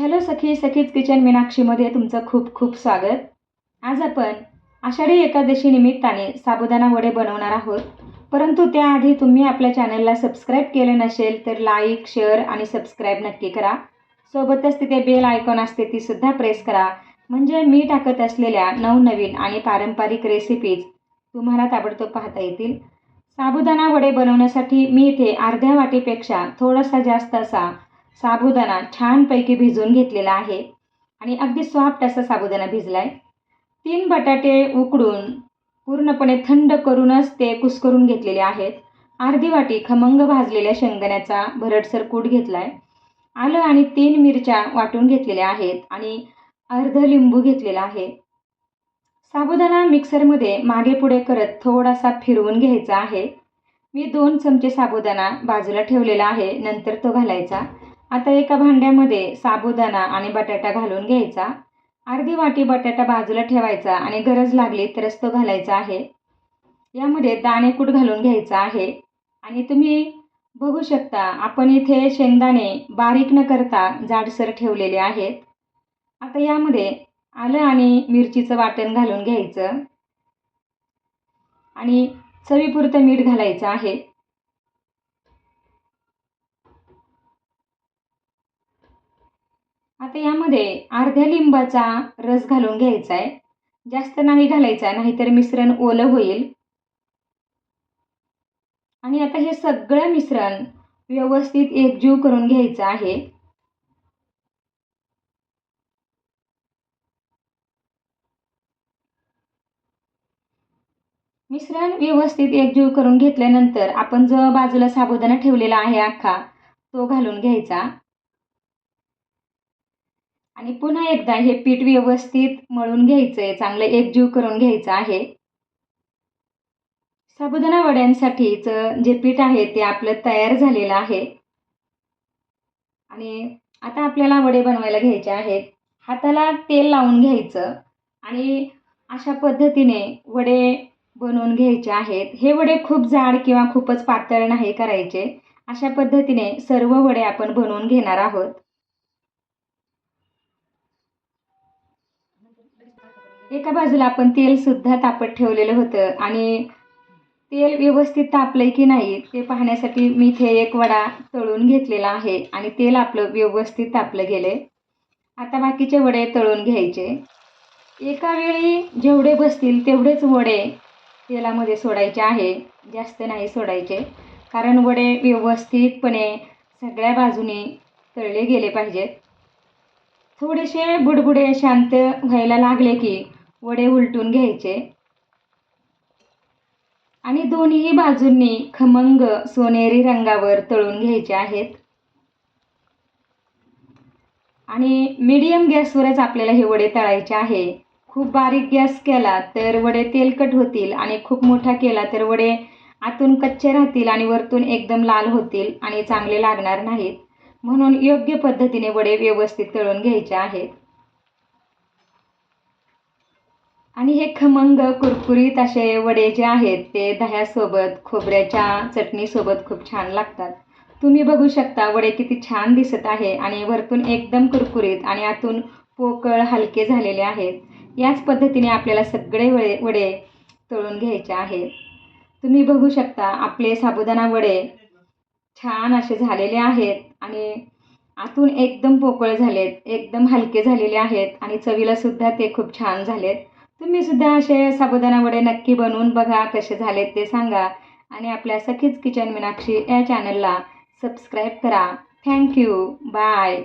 Hello सखी सखीच kitchen मीनाक्षीमध्ये तुमचं खूप खूप स्वागत. आज आपण आषाढी एकादशी निमित्ताने साबुदाणा वडे बनवणार आहोत. परंतु त्याआधी तुम्ही आपल्या चॅनलला सबस्क्राईब केलं नसेल तर लाईक शेअर आणि सबस्क्राईब नक्की करा. सोबतच तिथे बेल आयकॉन असते तीसुद्धा प्रेस करा. म्हणजे मी टाकत असलेल्या नवनवीन आणि पारंपरिक रेसिपीज तुम्हाला ताबडतोब पाहता येतील. साबुदाणा वडे बनवण्यासाठी मी इथे अर्ध्या वाटीपेक्षा थोडासा जास्त असा साबुदाणा छानपैकी भिजवून घेतलेला आहे. आणि अगदी सॉफ्ट असा साबुदाणा भिजला आहे तीन बटाटे उकडून पूर्णपणे थंड करूनच ते कुस्करून घेतलेले आहेत. अर्धी वाटी खमंग भाजलेल्या शेंगदाण्याचा भरडसर कूट घेतला आहे आलं आणि तीन मिरच्या वाटून घेतलेल्या आहेत आणि अर्ध लिंबू घेतलेला आहे. साबुदाणा मिक्सरमध्ये मागे पुढे करत थोडासा फिरवून घ्यायचा आहे. मी दोन चमचे साबुदाणा बाजूला ठेवलेला आहे. नंतर तो घालायचा. आता एका भांड्यामध्ये साबुदाणा आणि बटाटा घालून घ्यायचा. अर्धी वाटी बटाटा बाजूला ठेवायचा आणि गरज लागली तरच तो घालायचा आहे. यामध्ये दाणेकूट घालून घ्यायचा आहे. आणि तुम्ही बघू शकता आपण इथे शेंगदाणे बारीक न करता जाडसर ठेवलेले आहेत. आता यामध्ये आलं आणि मिरचीचं वाटण घालून घ्यायचं. आणि चवीपुरतं मीठ घालायचं आहे. आता यामध्ये अर्ध्या लिंबाचा रस घालून घ्यायचा आहे जास्त नाही घालायचा नाहीतर मिश्रण ओलं होईल. आणि आता हे सगळं मिश्रण व्यवस्थित एकजीव करून घ्यायचं आहे. मिश्रण व्यवस्थित एकजीव करून घेतल्यानंतर आपण जो बाजूला साबुदाणा ठेवलेला आहे अख्खा तो घालून घ्यायचा. आणि पुन्हा एकदा हे पीठ व्यवस्थित मळून घ्यायचं आहे चांगलं एकजीव करून घ्यायचं आहे. साबुदाणा वड्यांसाठीचं जे पीठ आहे ते आपलं तयार झालेलं आहे. आणि आता आपल्याला वडे बनवायला घ्यायचे आहेत. हाताला तेल लावून घ्यायचं आणि अशा पद्धतीने वडे बनवून घ्यायचे आहेत. हे वडे खूप जाड किंवा खूपच पातळ नाही करायचे. अशा पद्धतीने सर्व वडे आपण बनवून घेणार आहोत. एका बाजूला आपण तेलसुद्धा तापत ठेवलेलं होतं आणि तेल व्यवस्थित तापलं की नाही ते पाहण्यासाठी मी इथे एक वडा तळून घेतलेला आहे आणि तेल आपलं व्यवस्थित तापलं गेले आता बाकीचे वडे तळून घ्यायचे. एका वेळी जेवढे बसतील तेवढेच वडे तेलामध्ये सोडायचे आहे. जास्त नाही सोडायचे. कारण वडे व्यवस्थितपणे सगळ्या बाजूने तळले गेले पाहिजेत. थोडेसे बुडबुडे शांत व्हायला लागले की वडे उलटून घ्यायचे. आणि दोन्ही बाजूंनी खमंग सोनेरी रंगावर तळून घ्यायचे आहेत. आणि मीडियम गॅसवरच आपल्याला हे वडे तळायचे आहे. खूप बारीक गॅस केला तर वडे तेलकट होतील आणि खूप मोठा केला तर वडे आतून कच्चे राहतील आणि वरतून एकदम लाल होतील आणि चांगले लागणार नाहीत. म्हणून योग्य पद्धतीने वडे व्यवस्थित तळून घ्यायचे आहेत. आणि हे खमंग कुरकुरीत असे वडे जे आहेत ते दह्यासोबत खोबऱ्याच्या चटणीसोबत खूप छान लागतात. तुम्ही बघू शकता वडे किती छान दिसत आहे आणि वरतून एकदम कुरकुरीत आणि आतून पोकळ हलके झालेले आहेत. याच पद्धतीने आपल्याला सगळे वडे वडे तळून घ्यायचे आहेत. तुम्ही बघू शकता आपले साबुदाणा वडे छान असे झालेले आहेत आणि आतून एकदम पोकळ झालेत एकदम हलके झालेले आहेत आणि चवीला सुद्धा ते खूप छान झालेत. तुम्ही सुद्धा असे साबुदाणा वडे नक्की बनवून बघा कसे झालेत ते सांगा. आणि आपल्या सखीच किचन मीनाक्षी या चॅनलला सबस्क्राईब करा. Thank you bye